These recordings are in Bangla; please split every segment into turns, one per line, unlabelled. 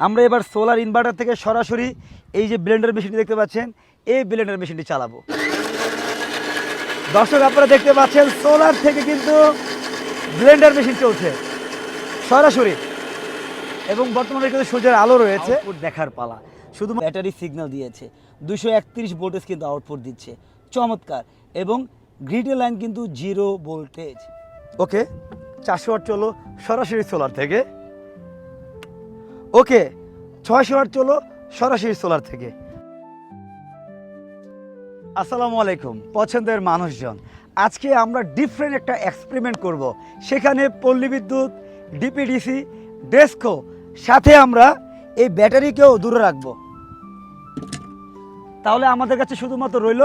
আমরা এবার সোলার ইনভার্টার থেকে সরাসরি এই যে ব্লেন্ডার মেশিনটি দেখতে পাচ্ছেন এই ব্লেন্ডার মেশিনটি চালাবো। দর্শক আপনারা দেখতে পাচ্ছেন সোলার থেকে কিন্তু ব্লেন্ডার মেশিন চলছে। সরাসরি। এবং বর্তমানে কিন্তু সূর্যের আলো রয়েছে। দেখার পালা। শুধু ব্যাটারি সিগন্যাল দিয়েছে। দুশো একত্রিশ ভোল্টেজ কিন্তু আউটপুট দিচ্ছে। চমৎকার। এবং গ্রিডের লাইন কিন্তু জিরো ভোল্টেজ ওকে চারশো ওয়াট চলো সরাসরি সোলার থেকে। ওকে ছয়শো ওয়াট চলো সরাসরি সোলার থেকে। আসসালামু আলাইকুম, পছন্দের মানুষজন। আজকে আমরা ডিফারেন্ট একটা এক্সপেরিমেন্ট করব। সেখানে পল্লী বিদ্যুৎ ডিপিডিসি ডেস্কো সাথে আমরা এই ব্যাটারিকেও দূরে রাখব। তাহলে আমাদের কাছে শুধুমাত্র রইল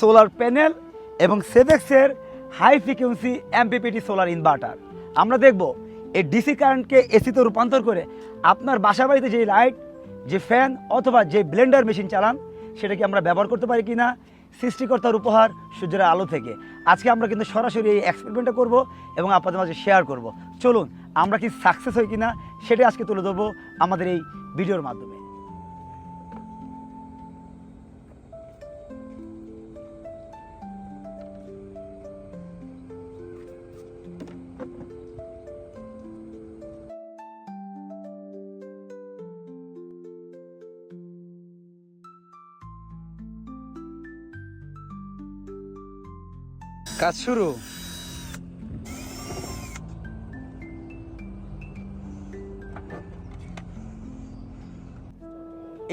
সোলার প্যানেল এবং সেভেক্সের high frequency MPPT solar inverter. আমরা দেখব এই ডিসি কারেন্টকে এসিতে রূপান্তর করে আপনার বাসা বাড়িতে যে লাইট যে ফ্যান অথবা যে ব্লেন্ডার মেশিন চালান সেটা কি আমরা ব্যবহার করতে পারি কি না সৃষ্টিকর্তার উপহার, সূর্যের আলো থেকে। আজকে আমরা কিন্তু সরাসরি এই এক্সপেরিমেন্টটা করব এবং আপনাদের মাঝে শেয়ার করব। চলুন, আমরা কি সাকসেস হই কি না সেটাই আজকে তুলে ধরবো আমাদের এই ভিডিওর মাধ্যমে। কাজ শুরু।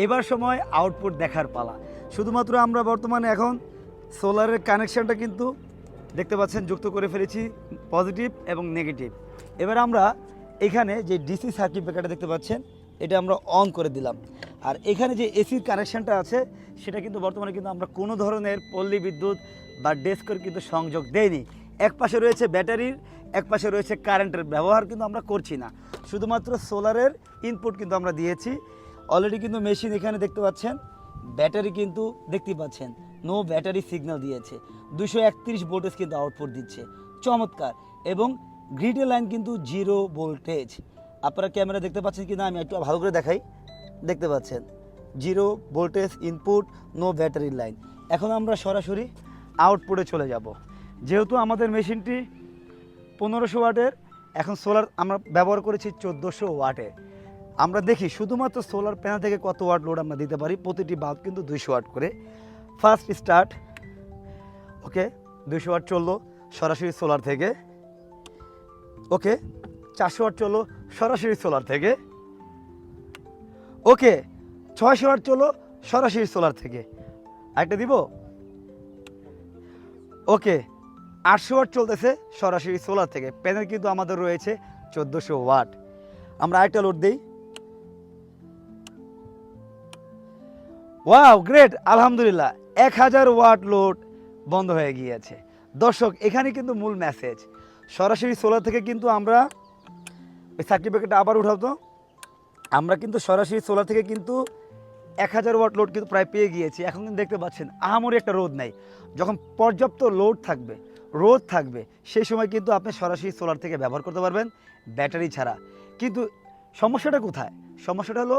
এবার সময় আউটপুট দেখার পালা। শুধুমাত্র আমরা বর্তমানে এখন সোলারের কানেকশানটা কিন্তু দেখতে পাচ্ছেন, যুক্ত করে ফেলেছি পজিটিভ এবং নেগেটিভ এবার আমরা এখানে যে ডিসি সার্কিট ব্রেকারটা দেখতে পাচ্ছেন, এটা আমরা অন করে দিলাম। আর এখানে যে এসির কানেকশানটা আছে সেটা কিন্তু বর্তমানে কিন্তু আমরা কোনো ধরনের পল্লী বিদ্যুৎ বা ডেস্কের কিন্তু সংযোগ দেয়নি এক পাশে রয়েছে ব্যাটারির, এক পাশে রয়েছে কারেন্টের। ব্যবহার কিন্তু আমরা করছি না। শুধুমাত্র সোলারের ইনপুট কিন্তু আমরা দিয়েছি। অলরেডি কিন্তু মেশিন এখানে দেখতে পাচ্ছেন। ব্যাটারি কিন্তু দেখতে পাচ্ছেন। নো ব্যাটারি সিগন্যাল দিয়েছে। দুশো একত্রিশ ভোল্টেজ কিন্তু আউটপুট দিচ্ছে। চমৎকার। এবং গ্রিডের লাইন কিন্তু জিরো ভোল্টেজ আপনারা ক্যামেরা দেখতে পাচ্ছেন কি না আমি একটু ভালো করে দেখাই। দেখতে পাচ্ছেন। Zero, voltage input no battery line এখন আমরা সরাসরি আউটপুটে চলে যাব। যেহেতু আমাদের মেশিনটি পনেরোশো ওয়াটের, এখন সোলার আমরা ব্যবহার করেছি চোদ্দোশো ওয়াটে। আমরা দেখি শুধুমাত্র সোলার প্যানেল থেকে কত ওয়াট লোড আমরা দিতে পারি, প্রতিটি বাল্ব কিন্তু দুইশো ওয়াট করে। ফার্স্ট স্টার্ট ওকে দুইশো ওয়াট চলল, সরাসরি সোলার থেকে। ওকে চারশো ওয়াট চলল, সরাসরি সোলার থেকে। ওকে ছয়শো ওয়াট চলো, সরাসরি সোলার থেকে। আরেকটা দিব? ওকে, আটশো ওয়াট চলতেছে, সরাসরি সোলার থেকে। প্যানেল কিন্তু আমাদের রয়েছে চোদ্দোশো ওয়াট। আমরা আরেকটা লোড দিই। ওয়াও গ্রেট আলহামদুলিল্লাহ, এক হাজার ওয়াট লোড বন্ধ হয়ে গিয়েছে। দর্শক, এখানে কিন্তু মূল মেসেজ সরাসরি সোলার থেকে কিন্তু আমরা ওই সার্টিফিকেটটা আবার উঠাতো আমরা কিন্তু সরাসরি সোলার থেকে কিন্তু এক হাজার ওয়াট লোড কিন্তু প্রায় পেয়ে গিয়েছি। এখন কিন্তু দেখতে পাচ্ছেন, আহামরি একটা রোদ নাই। যখন পর্যাপ্ত লোড থাকবে, রোদ থাকবে, সেই সময় কিন্তু আপনি সরাসরি সোলার থেকে ব্যবহার করতে পারবেন ব্যাটারি ছাড়া। কিন্তু সমস্যাটা কোথায়? সমস্যাটা হলো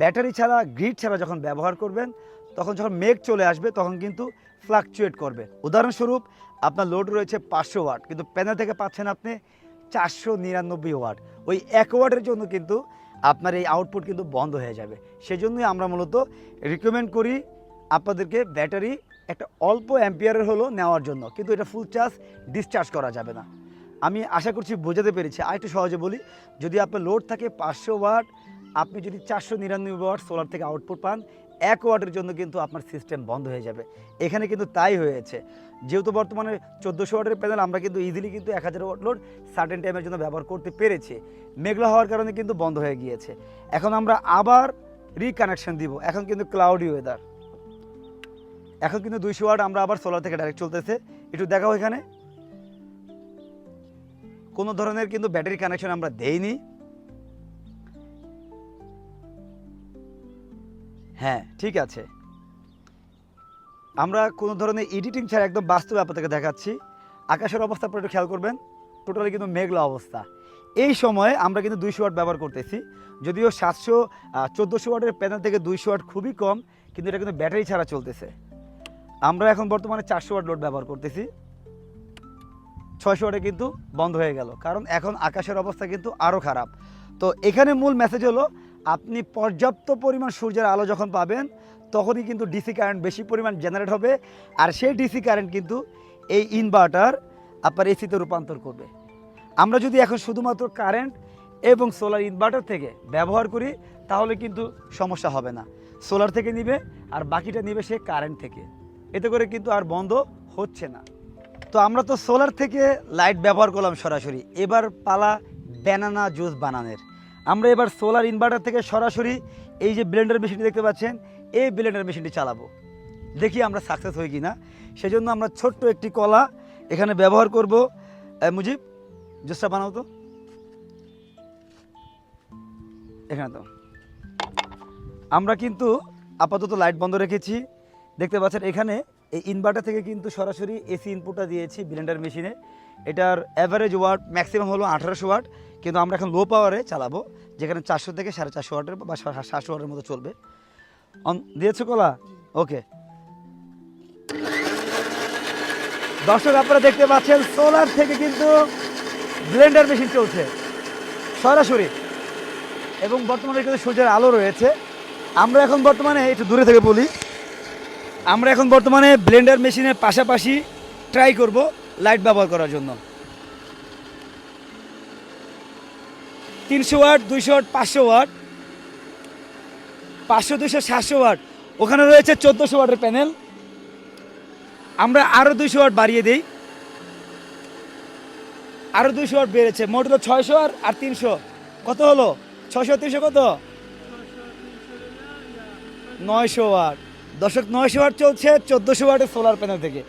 ব্যাটারি ছাড়া গ্রিড ছাড়া যখন ব্যবহার করবেন, তখন যখন মেঘ চলে আসবে, তখন কিন্তু ফ্লাকচুয়েট করবে। উদাহরণস্বরূপ, আপনার লোড রয়েছে পাঁচশো ওয়াট, কিন্তু প্যানেল থেকে পাচ্ছেন আপনি চারশো নিরানব্বই ওয়াট। ওই এক ওয়াটের জন্য কিন্তু আপনার এই আউটপুট কিন্তু বন্ধ হয়ে যাবে। সেজন্যই আমরা মূলত রিকমেন্ড করি আপনাদেরকে ব্যাটারি একটা অল্প অ্যাম্পিয়ারের হলো নেওয়ার জন্য, কিন্তু এটা ফুল চার্জ ডিসচার্জ করা যাবে না। আমি আশা করছি বোঝাতে পেরেছি। আর একটু সহজে বলি, যদি আপনার লোড থাকে পাঁচশো ওয়াট আপনি যদি চারশো নিরানব্বই ওয়াট সোলার থেকে আউটপুট পান এক ওয়াটের জন্য কিন্তু আপনার সিস্টেম বন্ধ হয়ে যাবে। এখানে কিন্তু তাই হয়েছে। যেহেতু বর্তমানে চোদ্দোশো ওয়াটের প্যানেল, আমরা কিন্তু ইজিলি কিন্তু এক হাজার ওয়াট লোড সার্টেন টাইমের জন্য ব্যবহার করতে পেরেছি। মেঘলা হওয়ার কারণে কিন্তু বন্ধ হয়ে গিয়েছে। এখন আমরা আবার রিকানেকশন দিব। এখন কিন্তু ক্লাউডি ওয়েদার এখন কিন্তু দুইশো ওয়াট আমরা আবার সোলার থেকে ডাইরেক্ট চলতেছে। একটু দেখাও এখানে। কোনো ধরনের কিন্তু ব্যাটারি কানেকশন আমরা দেইনি। হ্যাঁ ঠিক আছে। আমরা কোনো ধরনের এডিটিং ছাড়া একদম বাস্তবে আপনাদেরকে দেখাচ্ছি। আকাশের অবস্থা আপনারা একটু খেয়াল করবেন। টোটালি কিন্তু মেঘলা অবস্থা। এই সময়ে আমরা কিন্তু দুইশো ওয়াট ব্যবহার করতেছি। যদিও সাতশো চোদ্দোশো ওয়াটের প্যানেল থেকে দুইশো ওয়াট খুবই কম, কিন্তু এটা কিন্তু ব্যাটারি ছাড়া চলতেছে। আমরা এখন বর্তমানে চারশো ওয়াট লোড ব্যবহার করতেছি। ছয়শো ওয়াটে কিন্তু বন্ধ হয়ে গেল। কারণ এখন আকাশের অবস্থা কিন্তু আরও খারাপ। তো এখানে মূল মেসেজ হলো আপনি পর্যাপ্ত পরিমাণ সূর্যের আলো যখন পাবেন, তখনই কিন্তু ডিসি কারেন্ট বেশি পরিমাণ জেনারেট হবে। আর সেই ডিসি কারেন্ট কিন্তু এই ইনভার্টার আপনার এসিতে রূপান্তর করবে। আমরা যদি এখন শুধুমাত্র কারেন্ট এবং সোলার ইনভার্টার থেকে ব্যবহার করি, তাহলে কিন্তু সমস্যা হবে না। সোলার থেকে নিবে, আর বাকিটা নিবে সে কারেন্ট থেকে। এতে করে কিন্তু আর বন্ধ হচ্ছে না। তো আমরা তো সোলার থেকে লাইট ব্যবহার করলাম সরাসরি। এবার পালা ব্যানানা জুস বানানোর। আমরা এবার সোলার ইনভার্টার থেকে সরাসরি এই যে ব্লেন্ডার মেশিনটি দেখতে পাচ্ছেন, এই ব্লেন্ডার মেশিনটি চালাবো। দেখি আমরা সাকসেস হই কি না সেজন্য আমরা ছোট্ট একটি কলা এখানে ব্যবহার করব। মুজিব, জুসটা বানাও তো। এখানে তো আমরা কিন্তু আপাতত লাইট বন্ধ রেখেছি। দেখতে পাচ্ছেন এখানে এই ইনভার্টার থেকে কিন্তু সরাসরি এসি ইনপুটটা দিয়েছি ব্লেন্ডার মেশিনে এটার অ্যাভারেজ ওয়াট ম্যাক্সিমাম হলো আঠারোশো ওয়াট কিন্তু আমরা এখন লো পাওয়ারে চালাবো, যেখানে চারশো থেকে সাড়ে চারশো ওয়াটের বা সাতশো ওয়াটের মতো চলবে। দিয়েছ কলা? ওকে দর্শক, আপনারা দেখতে পাচ্ছেন সোলার থেকে কিন্তু ব্লেন্ডার মেশিন চলছে। সরাসরি। এবং বর্তমানে কিন্তু সূর্যের আলো রয়েছে। আমরা এখন বর্তমানে একটু দূরে থেকে বলি। আমরা এখন বর্তমানে ব্লেন্ডার মেশিনের পাশাপাশি ট্রাই করব লাইট ব্যবহার করার জন্য। তিনশো ওয়াট, দুইশো ওয়াট, পাঁচশো ওয়াট, পাঁচশো, দুইশো, সাতশো ওয়াট। ওখানে রয়েছে চোদ্দোশো ওয়াটের প্যানেল আমরা আরও দুইশো ওয়াট বাড়িয়ে দিই। আরও দুইশো ওয়াট বেড়েছে। মোট হলো ছয়শো আর আর তিনশো। কত হলো? ছশো তিনশো কত? নয়শো ওয়াট। দশক নয়শো ওয়াট চলছে, চোদ্দোশো ওয়াটের সোলার প্যানেল থেকে।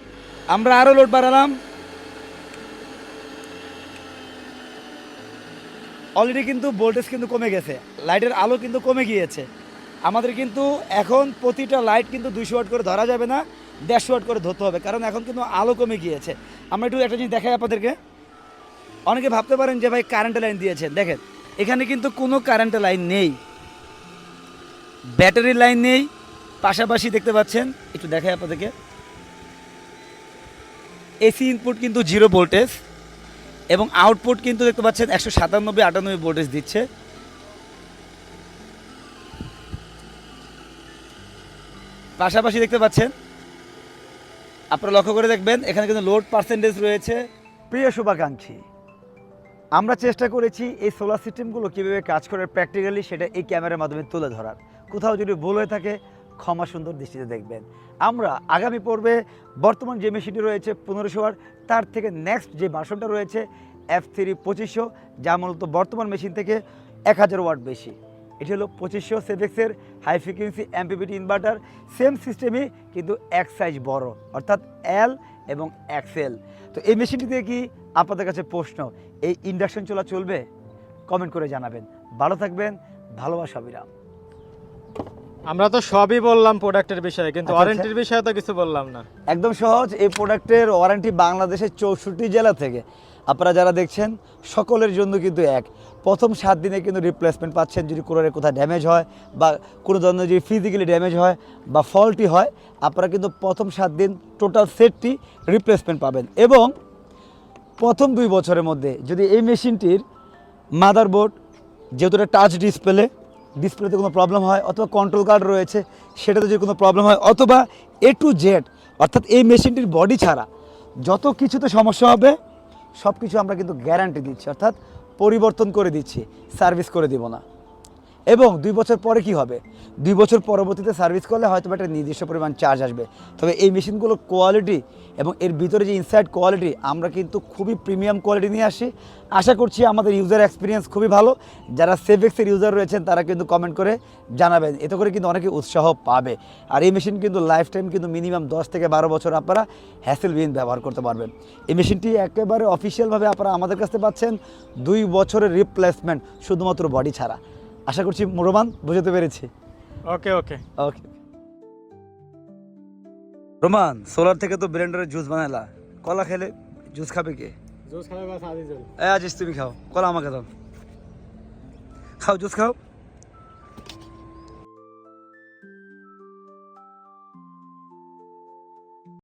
আমরা আরও লোড বাড়ালাম। অলরেডি কিন্তু ভোল্টেজ কিন্তু কমে গেছে। লাইটের আলো কিন্তু কমে গিয়েছে। আমাদের কিন্তু এখন প্রতিটা লাইট কিন্তু দুইশো ওয়াট করে ধরা যাবে না, দেড়শো ওয়াট করে ধরতে হবে। কারণ এখন কিন্তু আলো কমে গিয়েছে। আমরা একটু একটা জিনিস দেখাই আপনাদেরকে। অনেকে ভাবতে পারেন যে ভাই কারেন্টের লাইন দিয়েছেন। দেখেন, এখানে কিন্তু কোনো কারেন্টের লাইন নেই। ব্যাটারির লাইন নেই। পাশাপাশি দেখতে পাচ্ছেন, একটু দেখাই আপনাদেরকে। এসি ইনপুট কিন্তু জিরো ভোল্টেজ এবং আউটপুট কিন্তু দেখতে পাচ্ছেন একশো সাতানব্বই, আটানব্বই ভোল্টেজ দিচ্ছে। পাশাপাশি দেখতে পাচ্ছেন, আপনারা লক্ষ্য করে দেখবেন, এখানে কিন্তু লোড পার্সেন্টেজ রয়েছে। প্রিয় শুভাকাঙ্ক্ষী, আমরা চেষ্টা করেছি এই সোলার সিস্টেমগুলো কীভাবে কাজ করে প্র্যাকটিক্যালি সেটা এই ক্যামেরার মাধ্যমে তুলে ধরার। কোথাও যদি ভুল হয়ে থাকে ক্ষমা সুন্দর দৃষ্টিতে দেখবেন। আমরা আগামী পর্বে বর্তমান যে মেশিনটি রয়েছে পনেরোশো ওয়াট তার থেকে নেক্সট যে ভার্সনটা রয়েছে এফ থ্রি পঁচিশশো যা মূলত বর্তমান মেশিন থেকে এক হাজার ওয়াট বেশি। এটি হলো পঁচিশশো সেভেক্সের high frequency MPPT inverter same সিস্টেমই কিন্তু এক সাইজ বড়, অর্থাৎ এল এবং এক্সেল তো এই মেশিনটি দিয়ে কি আপনাদের কাছে প্রশ্ন, এই ইন্ডাকশন চলা চলবে কমেন্ট করে জানাবেন। ভালো থাকবেন, ভালোবাসা বিরাম।
আমরা তো সবই বললাম প্রোডাক্টের বিষয়ে কিন্তু
আচ্ছা,
ওয়ারেন্টির বিষয়ে তো কিছু বললাম না।
একদম সহজ এই প্রোডাক্টের ওয়ারেন্টি বাংলাদেশের চৌষট্টি জেলা থেকে। আপনারা যারা দেখছেন সকলের জন্য কিন্তু এক। প্রথম সাত দিনে কিন্তু রিপ্লেসমেন্ট পাচ্ছেন যদি কোনো কোথাও ড্যামেজ হয় বা কোনো ধরনের যদি ফিজিক্যালি ড্যামেজ হয় বা ফল্টি হয় আপনারা কিন্তু প্রথম সাত দিন টোটাল সেটটি রিপ্লেসমেন্ট পাবেন। এবং প্রথম দুই বছরের মধ্যে যদি এই মেশিনটির মাদারবোর্ড যেহেতু টাচ ডিসপ্লে ডিসপ্লেতে কোনো প্রবলেম হয় অথবা কন্ট্রোল কার্ড রয়েছে, সেটাতে যদি কোনো প্রবলেম হয়, অথবা এ টু জেড অর্থাৎ এই মেশিনটির বডি ছাড়া যত কিছুতে সমস্যা হবে সব কিছু আমরা কিন্তু গ্যারান্টি দিচ্ছি, অর্থাৎ পরিবর্তন করে দিচ্ছি সার্ভিস করে দিব না। এবং দুই বছর পরে কি হবে? দুই বছর পরবর্তীতে সার্ভিস করলে হয়তো একটা নির্দিষ্ট পরিমাণ চার্জ আসবে। তবে এই মেশিনগুলোর কোয়ালিটি এবং এর ভিতরে যে ইনসাইড কোয়ালিটি আমরা কিন্তু খুবই প্রিমিয়াম কোয়ালিটি নিয়ে আসি। আশা করছি আমাদের ইউজার এক্সপিরিয়েন্স খুবই ভালো। যারা সেভেক্সের ইউজার রয়েছেন তারা কিন্তু কমেন্ট করে জানাবেন। এতে করে কিন্তু অনেকে উৎসাহ পাবে। আর এই মেশিন কিন্তু লাইফ টাইম কিন্তু মিনিমাম দশ থেকে বারো বছর আপনারা হ্যাসেল বিন ব্যবহার করতে পারবেন। এই মেশিনটি একেবারে অফিসিয়ালভাবে আপনারা আমাদের কাছে পাচ্ছেন। দুই বছরের রিপ্লেসমেন্ট শুধুমাত্র বডি ছাড়া। আশা করছি রোমান বুঝতে পেরেছি?
ওকে ওকে
ওকে রোমান সোলার থেকে তো ব্লেন্ডারের জুস বানালা কলা খেলে জুস খাবে কে?
জুস খাবে বাস আদি জল
এ আজ তুমি খাও। কলা আমাকে দাও। খাও জুস খাও।